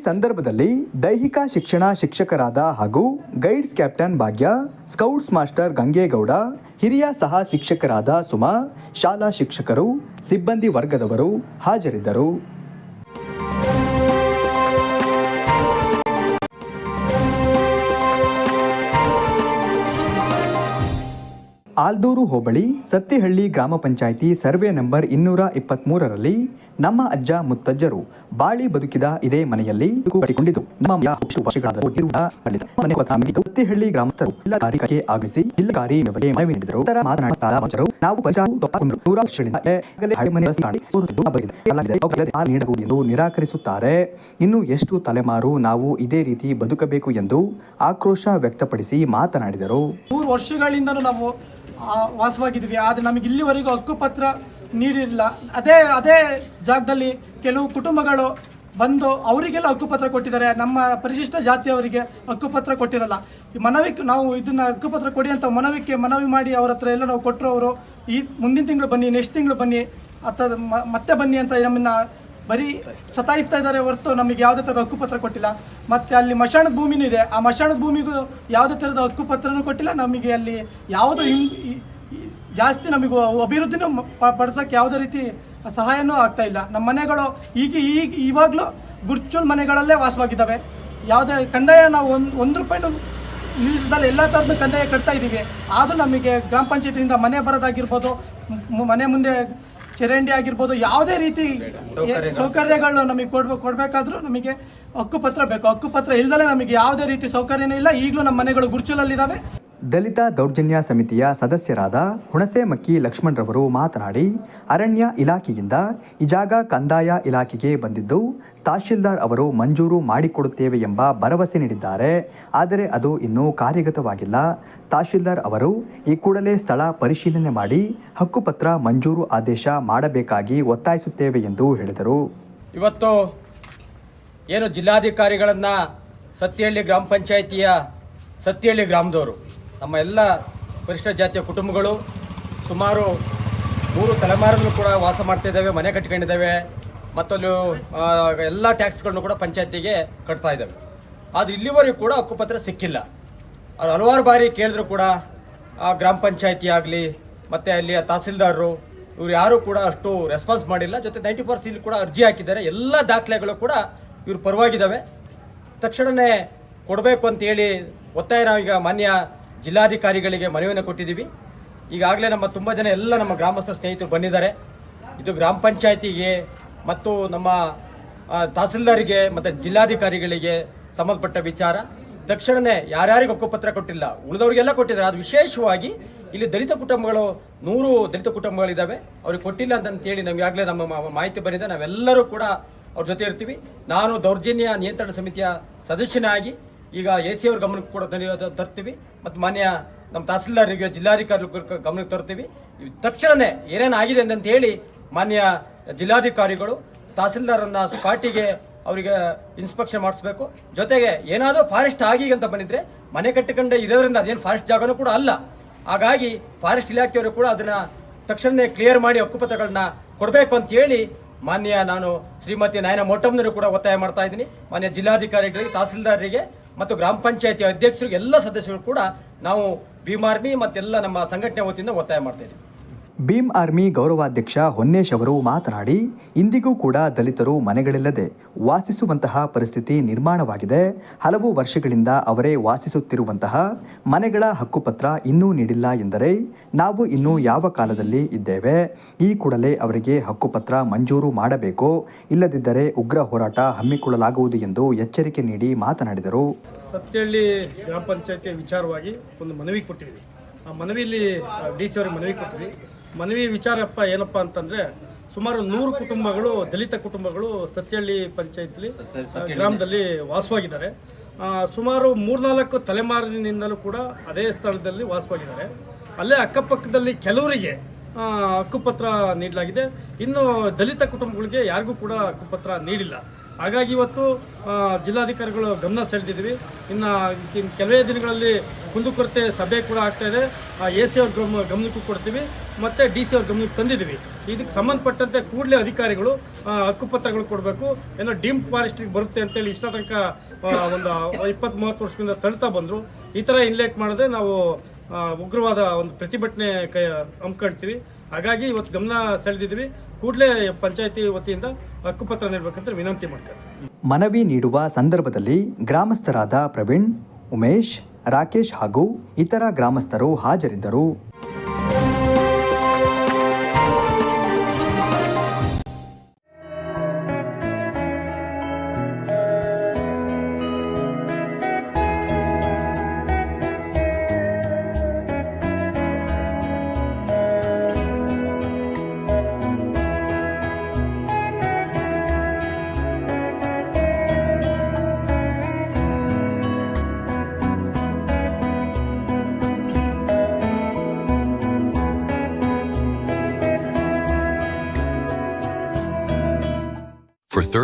ಸಂದರ್ಭದಲ್ಲಿ ದೈಹಿಕ ಶಿಕ್ಷಣ ಶಿಕ್ಷಕರಾದ ಹಾಗೂ guides captain Bhagya, scouts master Gangegowda, ಹಿರಿಯ ಸಹ ಶಿಕ್ಷಕರಾದ ಸುಮಾ, ಶಾಲಾ ಶಿಕ್ಷಕರು, ಸಿಬ್ಬಂದಿ ವರ್ಗದವರು ಹಾಜರಿದ್ದರು. ಆಲ್ದೂರು ಹೋಬಳಿ, ಸತ್ತಿಹಳ್ಳಿ ಗ್ರಾಮ ಪಂಚಾಯಿತಿ ಸರ್ವೆ ನಂಬರ್ ಇನ್ನೂರ ಇಪ್ಪತ್ಮೂರರಲ್ಲಿ ನಮ್ಮ ಅಜ್ಜ ಮುತ್ತಜ್ಜರು ಬಾಳಿ ಬದುಕಿದ ಇದೇ ಮನೆಯಲ್ಲಿ ನಮ್ಮ ಸತ್ತಿಹಳ್ಳಿ ಗ್ರಾಮಸ್ಥರು ಜಿಲ್ಲಾಧಿಕಾರಿಗೆ ಆಗಮಿಸಿ ಜಿಲ್ಲಾಧಿಕಾರಿ ಮನವಿ ನೀಡಿದರು. ನಾವು ಎಂದು ನಿರಾಕರಿಸುತ್ತಾರೆ. ಇನ್ನು ಎಷ್ಟು ತಲೆಮಾರು ನಾವು ಇದೇ ರೀತಿ ಬದುಕಬೇಕು ಎಂದು ಆಕ್ರೋಶ ವ್ಯಕ್ತಪಡಿಸಿ ಮಾತನಾಡಿದರು. ಮೂರು ವರ್ಷಗಳಿಂದ ನಾವು ವಾಸವಾಗಿದ್ವಿ ಆದರೆ ನಮಗೆ ಇಲ್ಲಿವರೆಗೂ ಹಕ್ಕುಪತ್ರ ನೀಡಿರಲಿಲ್ಲ. ಅದೇ ಅದೇ ಜಾಗದಲ್ಲಿ ಕೆಲವು ಕುಟುಂಬಗಳು ಬಂದು ಅವರಿಗೆಲ್ಲ ಹಕ್ಕುಪತ್ರ ಕೊಟ್ಟಿದ್ದಾರೆ. ನಮ್ಮ ಪರಿಶಿಷ್ಟ ಜಾತಿಯವರಿಗೆ ಹಕ್ಕುಪತ್ರ ಕೊಟ್ಟಿರಲ್ಲ. ಮನವಿ, ನಾವು ಇದನ್ನು ಹಕ್ಕುಪತ್ರ ಕೊಡಿ ಅಂತ ಮನವಿಗೆ ಮನವಿ ಮಾಡಿ ಅವ್ರ ಹತ್ರ ಎಲ್ಲ ನಾವು ಕೊಟ್ಟರು ಅವರು, ಈ ಮುಂದಿನ ತಿಂಗಳು ಬನ್ನಿ ನೆಕ್ಸ್ಟ್ ತಿಂಗಳು ಬನ್ನಿ ಅಥವಾ ಮತ್ತೆ ಬನ್ನಿ ಅಂತ ನಮ್ಮನ್ನ ಬರೀ ಸತಾಯಿಸ್ತಾ ಇದ್ದಾರೆ ಹೊರತು ನಮಗೆ ಯಾವುದೇ ಥರದ ಹಕ್ಕುಪತ್ರ ಕೊಟ್ಟಿಲ್ಲ. ಮತ್ತು ಅಲ್ಲಿ ಮಶಾಣದ ಭೂಮಿನೂ ಇದೆ. ಆ ಮಶಾಣದ ಭೂಮಿಗೂ ಯಾವುದೇ ಥರದ ಹಕ್ಕುಪತ್ರನೂ ಕೊಟ್ಟಿಲ್ಲ. ನಮಗೆ ಅಲ್ಲಿ ಯಾವುದು ಜಾಸ್ತಿ ನಮಗೆ ಅಭಿವೃದ್ಧಿನೂ ಪಡಿಸೋಕ್ಕೆ ಯಾವುದೇ ರೀತಿ ಸಹಾಯನೂ ಆಗ್ತಾ ಇಲ್ಲ. ನಮ್ಮ ಮನೆಗಳು ಈಗ ಈಗ ಇವಾಗಲೂ ಗುರ್ಚುಲ್ ಮನೆಗಳಲ್ಲೇ ವಾಸವಾಗಿದ್ದಾವೆ. ಯಾವುದೇ ಕಂದಾಯ ನಾವು ಒಂದು ಒಂದು ರೂಪಾಯಿನೂ ನಿಲ್ಲಿಸಿದಲ್ಲಿ. ಎಲ್ಲ ಥರದ ಕಂದಾಯ ಕಟ್ತಾ ಇದ್ದೀವಿ. ಆದರೂ ನಮಗೆ ಗ್ರಾಮ ಪಂಚಾಯತಿಯಿಂದ ಮನೆ ಬರೋದಾಗಿರ್ಬೋದು. ಮನೆ ಮುಂದೆ ಚರಂಡಿ ಆಗಿರ್ಬೋದು ಯಾವುದೇ ರೀತಿ ಸೌಕರ್ಯಗಳು. ನಮಗೆ ಕೊಡ್ಬೇಕು ಕೊಡಬೇಕಾದ್ರೂ ನಮಗೆ ಹಕ್ಕುಪತ್ರ ಬೇಕು. ಹಕ್ಕುಪತ್ರ ಇಲ್ದಲೇ ನಮಗೆ ಯಾವುದೇ ರೀತಿ ಸೌಕರ್ಯನೂ ಇಲ್ಲ. ಈಗಲೂ ನಮ್ಮ ಮನೆಗಳು ಗುರ್ಚುಲಲ್ಲಿದ್ದಾವೆ. ದಲಿತ ದೌರ್ಜನ್ಯ ಸಮಿತಿಯ ಸದಸ್ಯರಾದ ಹುಣಸೇಮಕ್ಕಿ ಲಕ್ಷ್ಮಣರವರು ಮಾತನಾಡಿ, ಅರಣ್ಯ ಇಲಾಖೆಯಿಂದ ಈ ಜಾಗ ಕಂದಾಯ ಇಲಾಖೆಗೆ ಬಂದಿದ್ದು, ತಹಶೀಲ್ದಾರ್ ಅವರು ಮಂಜೂರು ಮಾಡಿಕೊಡುತ್ತೇವೆ ಎಂಬ ಭರವಸೆ ನೀಡಿದ್ದಾರೆ. ಆದರೆ ಅದು ಇನ್ನೂ ಕಾರ್ಯಗತವಾಗಿಲ್ಲ. ತಹಶೀಲ್ದಾರ್ ಅವರು ಈ ಕೂಡಲೇ ಸ್ಥಳ ಪರಿಶೀಲನೆ ಮಾಡಿ ಹಕ್ಕುಪತ್ರ ಮಂಜೂರು ಆದೇಶ ಮಾಡಬೇಕಾಗಿ ಒತ್ತಾಯಿಸುತ್ತೇವೆ ಎಂದು ಹೇಳಿದರು. ಇವತ್ತು ಏನು ಜಿಲ್ಲಾಧಿಕಾರಿಗಳನ್ನು ಸತ್ತಿಹಳ್ಳಿ ಗ್ರಾಮ ಪಂಚಾಯಿತಿಯ ಸತ್ತಿಹಳ್ಳಿ ಗ್ರಾಮದವರು ನಮ್ಮ ಎಲ್ಲ ಪರಿಷ್ಠ ಜಾತಿಯ ಕುಟುಂಬಗಳು ಸುಮಾರು ಮೂರು ತಲೆಮಾರಲ್ಲೂ ಕೂಡ ವಾಸ ಮಾಡ್ತಾ ಇದ್ದಾವೆ, ಮನೆ ಕಟ್ಕೊಂಡಿದ್ದಾವೆ, ಮತ್ತಲ್ಲಿ ಎಲ್ಲ ಟ್ಯಾಕ್ಸ್ಗಳನ್ನು ಕೂಡ ಪಂಚಾಯತಿಗೆ ಕಟ್ತಾ ಇದ್ದಾವೆ. ಆದರೆ ಇಲ್ಲಿವರೆಗೂ ಕೂಡ ಹಕ್ಕುಪತ್ರ ಸಿಕ್ಕಿಲ್ಲ. ಅವ್ರು ಹಲವಾರು ಬಾರಿ ಕೇಳಿದ್ರು ಕೂಡ ಗ್ರಾಮ ಪಂಚಾಯತಿ ಆಗಲಿ, ಮತ್ತು ಅಲ್ಲಿಯ ತಹಸೀಲ್ದಾರರು, ಇವ್ರು ಯಾರೂ ಕೂಡ ಅಷ್ಟು ರೆಸ್ಪಾನ್ಸ್ ಮಾಡಿಲ್ಲ. ಜೊತೆ ನೈಂಟಿ ಪರ್ಸೆಂಟ್ ಕೂಡ ಅರ್ಜಿ ಹಾಕಿದ್ದಾರೆ. ಎಲ್ಲ ದಾಖಲೆಗಳು ಕೂಡ ಇವ್ರು ಪರವಾಗಿದ್ದಾವೆ. ತಕ್ಷಣವೇ ಕೊಡಬೇಕು ಅಂತೇಳಿ ಒತ್ತಾಯ ನಾವೀಗ ಮಾನ್ಯ ಜಿಲ್ಲಾಧಿಕಾರಿಗಳಿಗೆ ಮನವಿಯನ್ನು ಕೊಟ್ಟಿದ್ದೀವಿ. ಈಗಾಗಲೇ ನಮ್ಮ ತುಂಬ ಜನ ಎಲ್ಲ ನಮ್ಮ ಗ್ರಾಮಸ್ಥ ಸ್ನೇಹಿತರು ಬಂದಿದ್ದಾರೆ. ಇದು ಗ್ರಾಮ ಪಂಚಾಯತಿಗೆ ಮತ್ತು ನಮ್ಮ ತಹಸೀಲ್ದಾರಿಗೆ ಮತ್ತು ಜಿಲ್ಲಾಧಿಕಾರಿಗಳಿಗೆ ಸಂಬಂಧಪಟ್ಟ ವಿಚಾರ. ತಕ್ಷಣವೇ ಯಾರ್ಯಾರಿಗೆ ಹಕ್ಕುಪತ್ರ ಕೊಟ್ಟಿಲ್ಲ, ಉಳಿದವರಿಗೆಲ್ಲ ಕೊಟ್ಟಿದ್ದಾರೆ. ಅದು ವಿಶೇಷವಾಗಿ ಇಲ್ಲಿ ದಲಿತ ಕುಟುಂಬಗಳು, ನೂರು ದಲಿತ ಕುಟುಂಬಗಳಿದ್ದಾವೆ. ಅವ್ರಿಗೆ ಕೊಟ್ಟಿಲ್ಲ ಅಂತಂತೇಳಿ ಆಗಲೇ ನಮ್ಮ ಮಾಹಿತಿ ಬಂದಿದೆ. ನಾವೆಲ್ಲರೂ ಕೂಡ ಅವ್ರ ಜೊತೆ ಇರ್ತೀವಿ. ನಾನು ದೌರ್ಜನ್ಯ ನಿಯಂತ್ರಣ ಸಮಿತಿಯ ಸದಸ್ಯನಾಗಿ ಈಗ ಎ ಸಿ ಅವ್ರ ಗಮನಕ್ಕೆ ಕೂಡ ತರ್ತೀವಿ. ಮತ್ತು ಮಾನ್ಯ ನಮ್ಮ ತಹಸೀಲ್ದಾರಿಗೆ ಜಿಲ್ಲಾಧಿಕಾರಿಗಳ ಗಮನಕ್ಕೆ ತರ್ತೀವಿ. ತಕ್ಷಣವೇ ಏನೇನು ಆಗಿದೆ ಅಂತ ಹೇಳಿ ಮಾನ್ಯ ಜಿಲ್ಲಾಧಿಕಾರಿಗಳು, ತಹಸೀಲ್ದಾರನ್ನ ಸ್ಪಾಟಿಗೆ ಅವರಿಗೆ ಇನ್ಸ್ಪೆಕ್ಷನ್ ಮಾಡಿಸ್ಬೇಕು. ಜೊತೆಗೆ ಏನಾದರೂ ಫಾರೆಸ್ಟ್ ಆಗಿ ಅಂತ ಬಂದಿದ್ರೆ ಮನೆ ಕಟ್ಟಿಕೊಂಡೆ ಇರೋದ್ರಿಂದ ಅದೇನು ಫಾರೆಸ್ಟ್ ಜಾಗನೂ ಕೂಡ ಅಲ್ಲ. ಹಾಗಾಗಿ ಫಾರೆಸ್ಟ್ ಇಲಾಖೆಯವರು ಕೂಡ ಅದನ್ನು ತಕ್ಷಣವೇ ಕ್ಲಿಯರ್ ಮಾಡಿ ಹಕ್ಕುಪತ್ರಗಳನ್ನ ಕೊಡಬೇಕು ಅಂತ ಹೇಳಿ ಮಾನ್ಯ ನಾನು ಶ್ರೀಮತಿ ನಾಯನ ಮೋಟಮ್ನವರು ಕೂಡ ಒತ್ತಾಯ ಮಾಡ್ತಾ ಇದ್ದೀನಿ. ಮಾನ್ಯ ಜಿಲ್ಲಾಧಿಕಾರಿಗಳಿಗೆ, ತಹಸೀಲ್ದಾರರಿಗೆ ಮತ್ತು ಗ್ರಾಮ ಪಂಚಾಯತಿ ಅಧ್ಯಕ್ಷರು, ಎಲ್ಲ ಸದಸ್ಯರು ಕೂಡ ನಾವು ಭೀಮಾರ್ಮಿ ಮತ್ತೆಲ್ಲ ನಮ್ಮ ಸಂಘಟನೆ ವತಿಯಿಂದ ಒತ್ತಾಯ ಮಾಡ್ತಾ ಇದ್ದೀವಿ. ಭೀಮ್ ಆರ್ಮಿ ಗೌರವಾಧ್ಯಕ್ಷ ಹೊನ್ನೇಶ್ ಅವರು ಮಾತನಾಡಿ, ಇಂದಿಗೂ ಕೂಡ ದಲಿತರು ಮನೆಗಳಿಲ್ಲದೆ ವಾಸಿಸುವಂತಹ ಪರಿಸ್ಥಿತಿ ನಿರ್ಮಾಣವಾಗಿದೆ. ಹಲವು ವರ್ಷಗಳಿಂದ ಅವರೇ ವಾಸಿಸುತ್ತಿರುವಂತಹ ಮನೆಗಳ ಹಕ್ಕುಪತ್ರ ಇನ್ನೂ ನೀಡಿಲ್ಲ ಎಂದರೆ ನಾವು ಇನ್ನೂ ಯಾವ ಕಾಲದಲ್ಲಿ ಇದ್ದೇವೆ? ಈ ಕೂಡಲೇ ಅವರಿಗೆ ಹಕ್ಕುಪತ್ರ ಮಂಜೂರು ಮಾಡಬೇಕು. ಇಲ್ಲದಿದ್ದರೆ ಉಗ್ರ ಹೋರಾಟ ಹಮ್ಮಿಕೊಳ್ಳಲಾಗುವುದು ಎಂದು ಎಚ್ಚರಿಕೆ ನೀಡಿ ಮಾತನಾಡಿದರು. ಸತ್ಯಹಳ್ಳಿ ಗ್ರಾಮ ಪಂಚಾಯತಿ ವಿಚಾರವಾಗಿ ಒಂದು ಮನವಿ ಕೊಟ್ಟಿದ್ವಿ ಆ ಮನವಿಯಲ್ಲಿ ಡಿ ಸಿ ಅವರಿಗೆ ಮನವಿ ಕೊಟ್ಟಿದ್ವಿ ಮನವಿ ವಿಚಾರಪ್ಪ ಏನಪ್ಪ ಅಂತಂದ್ರೆ ಸುಮಾರು ನೂರು ಕುಟುಂಬಗಳು ದಲಿತ ಕುಟುಂಬಗಳು ಸತ್ಯಹಳ್ಳಿ ಪಂಚಾಯತ್ಲಿ ಗ್ರಾಮದಲ್ಲಿ ವಾಸವಾಗಿದ್ದಾರೆ. ಸುಮಾರು ಮೂರ್ನಾಲ್ಕು ತಲೆಮಾರಿನಿಂದಲೂ ಕೂಡ ಅದೇ ಸ್ಥಳದಲ್ಲಿ ವಾಸವಾಗಿದ್ದಾರೆ. ಅಲ್ಲೇ ಅಕ್ಕಪಕ್ಕದಲ್ಲಿ ಕೆಲವರಿಗೆ ಹಕ್ಕುಪತ್ರ ನೀಡಲಾಗಿದೆ. ಇನ್ನು ದಲಿತ ಕುಟುಂಬಗಳಿಗೆ ಯಾರಿಗೂ ಕೂಡ ಹಕ್ಕುಪತ್ರ ನೀಡಿಲ್ಲ. ಹಾಗಾಗಿ ಇವತ್ತು ಜಿಲ್ಲಾಧಿಕಾರಿಗಳು ಗಮನ ಸೆಳೆದಿದ್ವಿ ಇನ್ನು ಕೆಲವೇ ದಿನಗಳಲ್ಲಿ ಕುಂದುಕೊರತೆ ಸಭೆ ಕೂಡ ಆಗ್ತಾ ಇದೆ. ಎ ಸಿ ಅವ್ರ ಗಮ, ಗಮನಕ್ಕೂ ಕೊಡ್ತೀವಿ. ಮತ್ತು ಡಿ ಸಿ ಅವ್ರ ಗಮನಕ್ಕೆ ತಂದಿದ್ದೀವಿ. ಇದಕ್ಕೆ ಸಂಬಂಧಪಟ್ಟಂತೆ ಕೂಡಲೇ ಅಧಿಕಾರಿಗಳು ಹಕ್ಕುಪತ್ರಗಳು ಕೊಡಬೇಕು. ಏನೋ ಡೀಮ್ ಫಾರೆಸ್ಟಿಗೆ ಬರುತ್ತೆ ಅಂತೇಳಿ ಇಷ್ಟ ತನಕ ಒಂದು ಇಪ್ಪತ್ತು ಮೂವತ್ತು ವರ್ಷದಿಂದ ತಳ್ತಾ ಬಂದರು. ಈ ಥರ ಇನ್ಲೇಟ್ ಮಾಡಿದ್ರೆ ನಾವು ಉಗ್ರವಾದ ಒಂದು ಪ್ರತಿಭಟನೆ ಕೈ ಹಮ್ಮಿಕೊಳ್ತೀವಿ ಹಾಗಾಗಿ ಇವತ್ತು ಗಮನ ಸೆಳೆದಿದ್ವಿ ಕೂಡಲೇ ಪಂಚಾಯತಿ ವತಿಯಿಂದ ಹಕ್ಕುಪತ್ರ ನೀಡಬೇಕಂತ ವಿನಂತಿ ಮಾಡ್ತಾರೆ ಮನವಿ ನೀಡುವ ಸಂದರ್ಭದಲ್ಲಿ ಗ್ರಾಮಸ್ಥರಾದ ಪ್ರವೀಣ್, ಉಮೇಶ್, ರಾಕೇಶ್ ಹಾಗೂ ಇತರ ಗ್ರಾಮಸ್ಥರು ಹಾಜರಿದ್ದರು.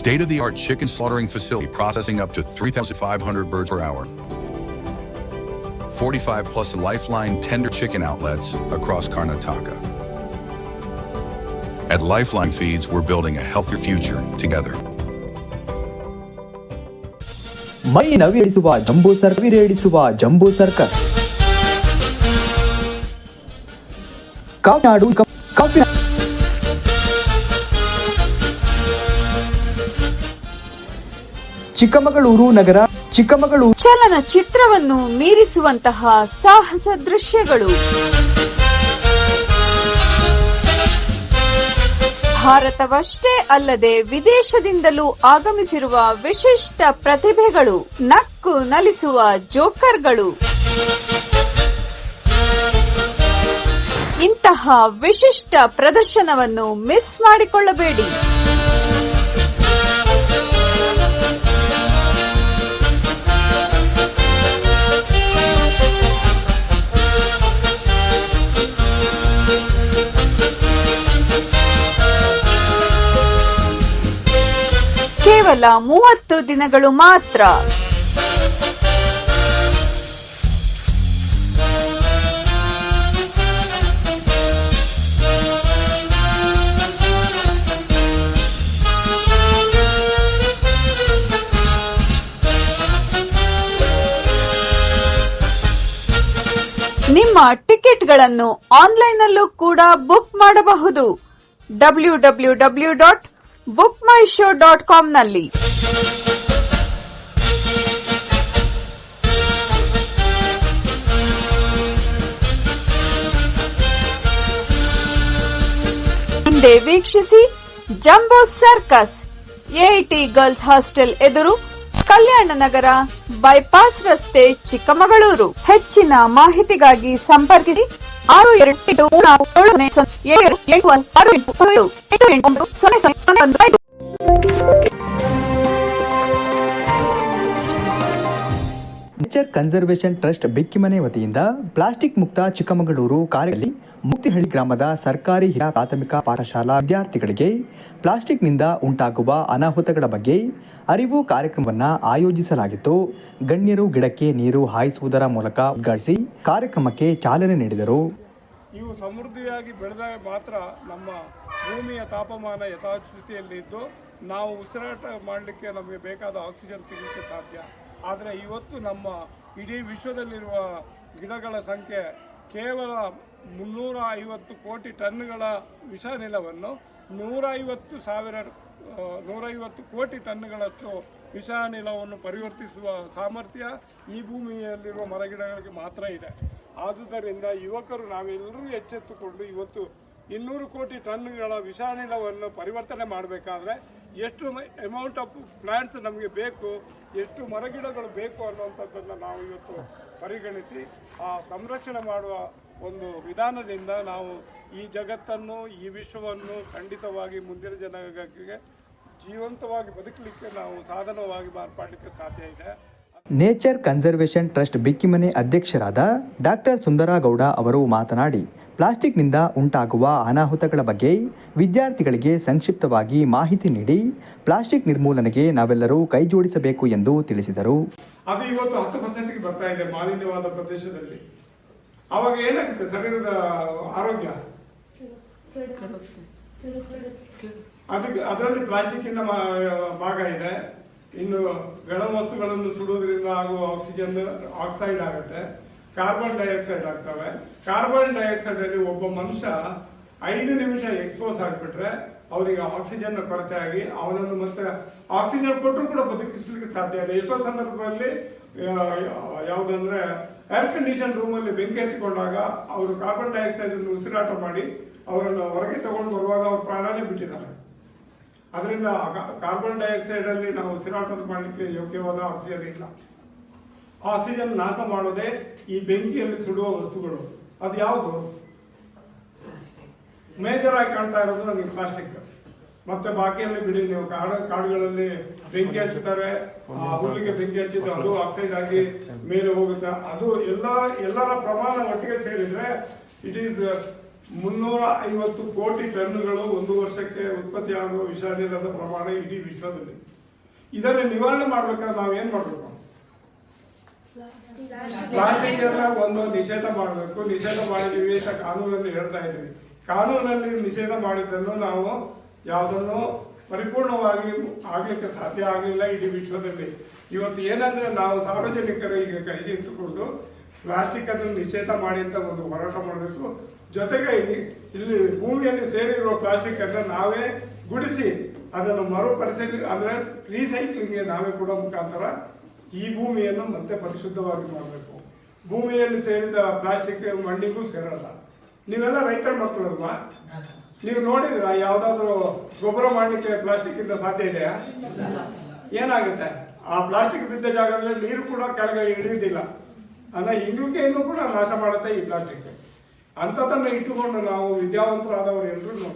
State of the art chicken slaughtering facility processing up to 3,500 birds per hour. 45 plus lifeline tender chicken outlets across Karnataka. At Lifeline Feeds, we're building a healthier future together. ಮೈ ನವಿಡಿಸುವ ಜಂಬೂ ಸರ್ ನವಿರೇಳಿಸುವ ಜಂಬೂ ಸರ್ಕಸ್ ಕಾಪಿನಾಡು ಚಿಕ್ಕಮಗಳೂರು ನಗರ, ಚಿಕ್ಕಮಗಳೂರು ಚಲನಚಿತ್ರವನ್ನು ಮೀರಿಸುವಂತಹ ಸಾಹಸ ದೃಶ್ಯಗಳು. ಭಾರತವಷ್ಟೇ ಅಲ್ಲದೆ ವಿದೇಶದಿಂದಲೂ ಆಗಮಿಸಿರುವ ವಿಶಿಷ್ಟ ಪ್ರತಿಭೆಗಳು ನಕ್ಕು ನಲಿಸುವ ಜೋಕರ್ಗಳು. ಇಂತಹ ವಿಶಿಷ್ಟ ಪ್ರದರ್ಶನವನ್ನು ಮಿಸ್ ಮಾಡಿಕೊಳ್ಳಬೇಡಿ. ಕೇವಲ ಮೂವತ್ತು ದಿನಗಳು ಮಾತ್ರ. ನಿಮ್ಮ ಟಿಕೆಟ್ಗಳನ್ನು ಆನ್ಲೈನ್ನಲ್ಲೂ ಕೂಡ ಬುಕ್ ಮಾಡಬಹುದು. W W W dot book my show dot ಕಾಮ್ನಲ್ಲಿ. ವೀಕ್ಷಿಸಿ jumbo circus AIT girls hostel ಎದುರು ಕಲ್ಯಾಣ ನಗರ ಬೈಪಾಸ್ ರಸ್ತೆ ಚಿಕ್ಕಮಗಳೂರು. ಹೆಚ್ಚಿನ ಮಾಹಿತಿಗಾಗಿ ಸಂಪರ್ಕಿಸಿ ಆರು ಎರಡು ಎಂಟು ಏಳು ನೇಚರ್ ಕನ್ಸರ್ವೇಷನ್ ಟ್ರಸ್ಟ್ ಬೆಕ್ಕಿಮನೆ ವತಿಯಿಂದ ಪ್ಲಾಸ್ಟಿಕ್ ಮುಕ್ತ ಚಿಕ್ಕಮಗಳೂರು ಕಾರ್ಯದಲ್ಲಿ ಮುಕ್ತಿಹಳ್ಳಿ ಗ್ರಾಮದ ಸರ್ಕಾರಿ ಹಿರಿಯ ಪ್ರಾಥಮಿಕ ಪಾಠಶಾಲಾ ವಿದ್ಯಾರ್ಥಿಗಳಿಗೆ ಪ್ಲಾಸ್ಟಿಕ್ನಿಂದ ಉಂಟಾಗುವ ಅನಾಹುತಗಳ ಬಗ್ಗೆ ಅರಿವು ಕಾರ್ಯಕ್ರಮವನ್ನು ಆಯೋಜಿಸಲಾಗಿತ್ತು. ಗಣ್ಯರು ಗಿಡಕ್ಕೆ ನೀರು ಹಾಯಿಸುವುದರ ಮೂಲಕ ಉದ್ಘಾಟಿಸಿ ಕಾರ್ಯಕ್ರಮಕ್ಕೆ ಚಾಲನೆ ನೀಡಿದರು. ಇವು ಸಮೃದ್ಧಿಯಾಗಿ ಬೆಳೆದಾಗ ಮಾತ್ರ ನಮ್ಮ ಭೂಮಿಯ ತಾಪಮಾನ ಯಥಾಸ್ಥಿತಿಯಲ್ಲಿದ್ದು ನಾವು ಉಸಿರಾಟ ಮಾಡಲಿಕ್ಕೆ ನಮಗೆ ಬೇಕಾದ ಆಕ್ಸಿಜನ್ ಸಿಗಲಿಕ್ಕೆ ಸಾಧ್ಯ. ಆದರೆ ಇವತ್ತು ನಮ್ಮ ಇಡೀ ವಿಶ್ವದಲ್ಲಿರುವ ಗಿಡಗಳ ಸಂಖ್ಯೆ ಕೇವಲ ಮುನ್ನೂರ ಐವತ್ತು ಕೋಟಿ ಟನ್ಗಳ ವಿಷಾನಿಲವನ್ನು ನೂರ ಐವತ್ತು ಸಾವಿರ ನೂರೈವತ್ತು ಕೋಟಿ ಟನ್ಗಳಷ್ಟು ವಿಷಾನಿಲವನ್ನು ಪರಿವರ್ತಿಸುವ ಸಾಮರ್ಥ್ಯ ಈ ಭೂಮಿಯಲ್ಲಿರುವ ಮರಗಿಡಗಳಿಗೆ ಮಾತ್ರ ಇದೆ. ಆದುದರಿಂದ ಯುವಕರು ನಾವೆಲ್ಲರೂ ಎಚ್ಚೆತ್ತುಕೊಂಡು ಇವತ್ತು ಇನ್ನೂರು ಕೋಟಿ ಟನ್ಗಳ ವಿಷಾನಿಲವನ್ನು ಪರಿವರ್ತನೆ ಮಾಡಬೇಕಾದ್ರೆ ಎಷ್ಟು ಅಮೌಂಟ್ ಆಫ್ ಪ್ಲಾಂಟ್ಸ್ ನಮಗೆ ಬೇಕು, ಎಷ್ಟು ಮರಗಿಡಗಳು ಬೇಕು ಅನ್ನುವಂಥದ್ದನ್ನು ನಾವು ಇವತ್ತು ಪರಿಗಣಿಸಿ, ಆ ಸಂರಕ್ಷಣೆ ಮಾಡುವ ಒಂದು ವಿಧಾನದಿಂದ ನಾವು ಈ ಜಗತ್ತನ್ನು ಈ ವಿಶ್ವವನ್ನು ಖಂಡಿತವಾಗಿ ಮುಂದಿನ ಜನಗಳಿಗೆ ಜೀವಂತವಾಗಿ ಬದುಕಲಿಕ್ಕೆ ನಾವು ಸಾಧನವಾಗಿ ಮಾರ್ಪಾಡಲಿಕ್ಕೆ ಸಾಧ್ಯ ಇದೆ. ನೇಚರ್ ಕನ್ಸರ್ವೇಷನ್ ಟ್ರಸ್ಟ್ ಬಿಕ್ಕಿಮನೆ ಅಧ್ಯಕ್ಷರಾದ ಡಾಕ್ಟರ್ ಸುಂದರಗೌಡ ಅವರು ಮಾತನಾಡಿ ಪ್ಲಾಸ್ಟಿಕ್ನಿಂದ ಉಂಟಾಗುವ ಅನಾಹುತಗಳ ಬಗ್ಗೆ ವಿದ್ಯಾರ್ಥಿಗಳಿಗೆ ಸಂಕ್ಷಿಪ್ತವಾಗಿ ಮಾಹಿತಿ ನೀಡಿ ಪ್ಲಾಸ್ಟಿಕ್ ನಿರ್ಮೂಲನೆಗೆ ನಾವೆಲ್ಲರೂ ಕೈಜೋಡಿಸಬೇಕು ಎಂದು ತಿಳಿಸಿದರು. ಅದು ಇವತ್ತು ಹತ್ತು ಪರ್ಸೆಂಟ್ಗೆ ಬರ್ತಾ ಇದೆ ಮಾಲಿನ್ಯವಾದ ಪ್ರದೇಶದಲ್ಲಿ. ಅವಾಗ ಏನಾಗುತ್ತೆ? ಶರೀರದ ಆರೋಗ್ಯ? ಅದಕ್ಕೆ ಅದರಲ್ಲಿ ಪ್ಲಾಸ್ಟಿಕ್ಕಿನ ಭಾಗ ಇದೆ. ಇನ್ನು ಗಣ ವಸ್ತುಗಳನ್ನು ಸುಡುವುದರಿಂದ ಆಗುವ ಆಕ್ಸಿಜನ್ ಆಕ್ಸೈಡ್ ಆಗುತ್ತೆ. ಕಾರ್ಬನ್ ಡೈಆಕ್ಸೈಡ್ ಆಗ್ತವೆ. ಕಾರ್ಬನ್ ಡೈಆಕ್ಸೈಡ್ ಅಲ್ಲಿ ಒಬ್ಬ ಮನುಷ್ಯ ಐದು ನಿಮಿಷ ಎಕ್ಸ್ಪೋಸ್ ಆಗಿಬಿಟ್ರೆ ಅವರಿಗೆ ಆಕ್ಸಿಜನ್ ಕೊರತೆ ಆಗಿ ಅವನನ್ನು ಮತ್ತೆ ಆಕ್ಸಿಜನ್ ಕೊಟ್ಟರು ಕೂಡ ಬದುಕಿಸ್ಲಿಕ್ಕೆ ಸಾಧ್ಯ ಇಲ್ಲ. ಎಷ್ಟೋ ಸಂದರ್ಭದಲ್ಲಿ ಯಾವುದಂದ್ರೆ ಏರ್ ಕಂಡೀಷನ್ ರೂಮಲ್ಲಿ ಬೆಂಕಿ ಹತ್ತಿಕೊಂಡಾಗ ಅವರು ಕಾರ್ಬನ್ ಡೈಆಕ್ಸೈಡ್ ಅನ್ನು ಉಸಿರಾಟ ಮಾಡಿ ಅವರನ್ನು ಹೊರಗೆ ತಗೊಂಡು ಬರುವಾಗ ಅವ್ರ ಪ್ರಾಣನೇ ಬಿಟ್ಟಿದ್ದಾರೆ. ಅದರಿಂದ ಕಾರ್ಬನ್ ಡೈಆಕ್ಸೈಡ್ ಅಲ್ಲಿ ನಾವು ಉಸಿರಾಟದ ಮಾಡಲಿಕ್ಕೆ ಯೋಗ್ಯವಾದ ಆಕ್ಸಿಜನ್ ಇಲ್ಲ. ಆಕ್ಸಿಜನ್ ನಾಶ ಮಾಡೋದೇ ಈ ಬೆಂಕಿಯಲ್ಲಿ ಸುಡುವ ವಸ್ತುಗಳು. ಅದು ಯಾವುದು ಮೇಜರ್ ಆಗಿ ಕಾಣ್ತಾ ಇರೋದು ನನಗೆ ಪ್ಲಾಸ್ಟಿಕ್ ಮತ್ತೆ ಬಾಕಿಯಲ್ಲಿ ಬಿಡಿ, ನೀವು ಕಾಡು, ಕಾಡುಗಳಲ್ಲಿ ಬೆಂಕಿ ಹಚ್ಚುತ್ತಾರೆ. ಹುಲ್ಲಿಗೆ ಬೆಂಕಿ ಹಚ್ಚಿದ್ದು ಅದು ಆಕ್ಸೈಡ್ ಆಗಿ ಮೇಲೆ ಹೋಗುತ್ತೆ. ಅದು ಎಲ್ಲ, ಎಲ್ಲರ ಪ್ರಮಾಣ ಒಟ್ಟಿಗೆ ಸೇರಿದ್ರೆ ಇಟ್ ಈಸ್ ಮುನ್ನೂರ ಐವತ್ತು ಕೋಟಿ ಟನ್ಗಳು ಒಂದು ವರ್ಷಕ್ಕೆ ಉತ್ಪತ್ತಿ ಆಗುವ ವಿಷಾನಿಲದ ಪ್ರಮಾಣ ಇಡೀ ವಿಶ್ವದಲ್ಲಿ. ಇದನ್ನು ನಿವಾರಣೆ ಮಾಡ್ಬೇಕಾದ್ರೆ ನಾವು ಏನ್ ಮಾಡ್ಬೇಕು? ಪ್ಲಾಸ್ಟಿಕ್ ಎಲ್ಲ ಒಂದು ನಿಷೇಧ ಮಾಡಬೇಕು. ನಿಷೇಧ ಮಾಡಿದೀವಿ ಅಂತ ಕಾನೂನಲ್ಲಿ ಹೇಳ್ತಾ ಇದ್ದೀವಿ ಕಾನೂನಲ್ಲಿ ನಿಷೇಧ ಮಾಡಿದ್ದನ್ನು ನಾವು ಯಾವುದನ್ನು ಪರಿಪೂರ್ಣವಾಗಿ ಆಗಲಿಕ್ಕೆ ಸಾಧ್ಯ ಆಗಲಿಲ್ಲ ಇಡೀ ವಿಶ್ವದಲ್ಲಿ. ಇವತ್ತು ಏನಂದ್ರೆ ನಾವು ಸಾರ್ವಜನಿಕರು ಈಗ ಕೈ ನಿಂತುಕೊಂಡು ಪ್ಲಾಸ್ಟಿಕ್ ಅನ್ನು ನಿಷೇಧ ಮಾಡಿ ಅಂತ ಒಂದು ಹೋರಾಟ ಮಾಡಬೇಕು. ಜೊತೆಗೆ ಇಲ್ಲಿ ಭೂಮಿಯಲ್ಲಿ ಸೇರಿರುವ ಪ್ಲಾಸ್ಟಿಕ್ ಅನ್ನು ನಾವೇ ಗುಡಿಸಿ ಅದನ್ನು ಮರುಪರಿಶೀಲಿ ಅಂದ್ರೆ ರೀಸೈಕ್ಲಿಂಗ್ಗೆ ನಾವೇ ಕೂಡ ಮುಖಾಂತರ ಈ ಭೂಮಿಯನ್ನು ಮತ್ತೆ ಪರಿಶುದ್ಧವಾಗಿ ಮಾಡಬೇಕು. ಭೂಮಿಯಲ್ಲಿ ಸೇರಿದ ಪ್ಲಾಸ್ಟಿಕ್ ಮಣ್ಣಿಗೂ ಸೇರಲ್ಲ. ನೀವೆಲ್ಲ ರೈತರ ಮಕ್ಕಳಲ್ವಾ? ನೀವು ನೋಡಿದ್ರ ಯಾವ್ದಾದ್ರು ಗೊಬ್ಬರ ಮಾಡಲಿಕ್ಕೆ ಪ್ಲಾಸ್ಟಿಕ್ ಇಂದ ಸಾಧ್ಯ ಇದೆಯಾ? ಏನಾಗುತ್ತೆ? ಆ ಪ್ಲಾಸ್ಟಿಕ್ ಬಿದ್ದ ಜಾಗದಲ್ಲಿ ನೀರು ಕೂಡ ಕೆಳಗೆ ಇಳಿಯುವುದಿಲ್ಲ. ಅಂದ್ರೆ ಇಂಗುವಿಕೆಯನ್ನು ಕೂಡ ನಾಶ ಮಾಡುತ್ತೆ ಈ ಪ್ಲಾಸ್ಟಿಕ್ ಅಂಥದ್ದನ್ನು ಇಟ್ಟುಕೊಂಡು ನಾವು ವಿದ್ಯಾವಂತರಾದವರು ಎಲ್ಲರೂ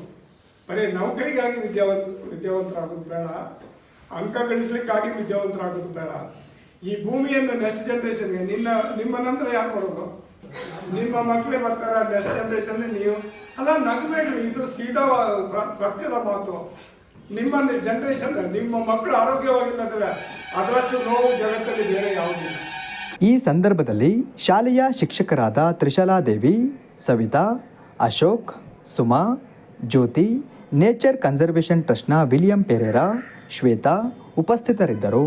ಬರೀ ನೌಕರಿಗಾಗಿ ವಿದ್ಯಾವಂತ, ವಿದ್ಯಾವಂತರಾಗೋದು ಬೇಡ. ಅಂಕ ಗಳಿಸ್ಲಿಕ್ಕಾಗಿ ವಿದ್ಯಾವಂತರಾಗೋದು ಬೇಡ. ಈ ಭೂಮಿಯನ್ನು ನೆಕ್ಸ್ಟ್ ಜನರೇಷನ್ಗೆ ನಿನ್ನ, ನಿಮ್ಮ ನಂತರ ಯಾರು ಬರೋದು? ನಿಮ್ಮ ಮಕ್ಕಳೇ ಬರ್ತಾರೆ ನೆಕ್ಸ್ಟ್ ಜನರೇಷನ್ ನೀವು. ಅಲ್ಲ ನಗಬೇಡ್ರಿ ಇದು ಸೀದಾ ಸತ್ಯದ ಮಾತು. ನಿಮ್ಮ ಜನರೇಷನ್ ನಿಮ್ಮ ಮಕ್ಕಳು ಆರೋಗ್ಯವಾಗಿಲ್ಲದ್ರೆ ಅದರಷ್ಟು ನೋವು ಜಗತ್ತಲ್ಲಿ ಬೇರೆ ಯಾವುದಿಲ್ಲ. ಈ ಸಂದರ್ಭದಲ್ಲಿ ಶಾಲೆಯ ಶಿಕ್ಷಕರಾದ ತ್ರಿಶಲಾದೇವಿ ಸವಿತಾ, ಅಶೋಕ್, ಸುಮಾ, ಜ್ಯೋತಿ, ನೇಚರ್ ಕನ್ಸರ್ವೇಷನ್ ಟ್ರಸ್ಟ್ನ ವಿಲಿಯಂ ಪೆರೇರಾ, ಶ್ವೇತಾ ಉಪಸ್ಥಿತರಿದ್ದರು.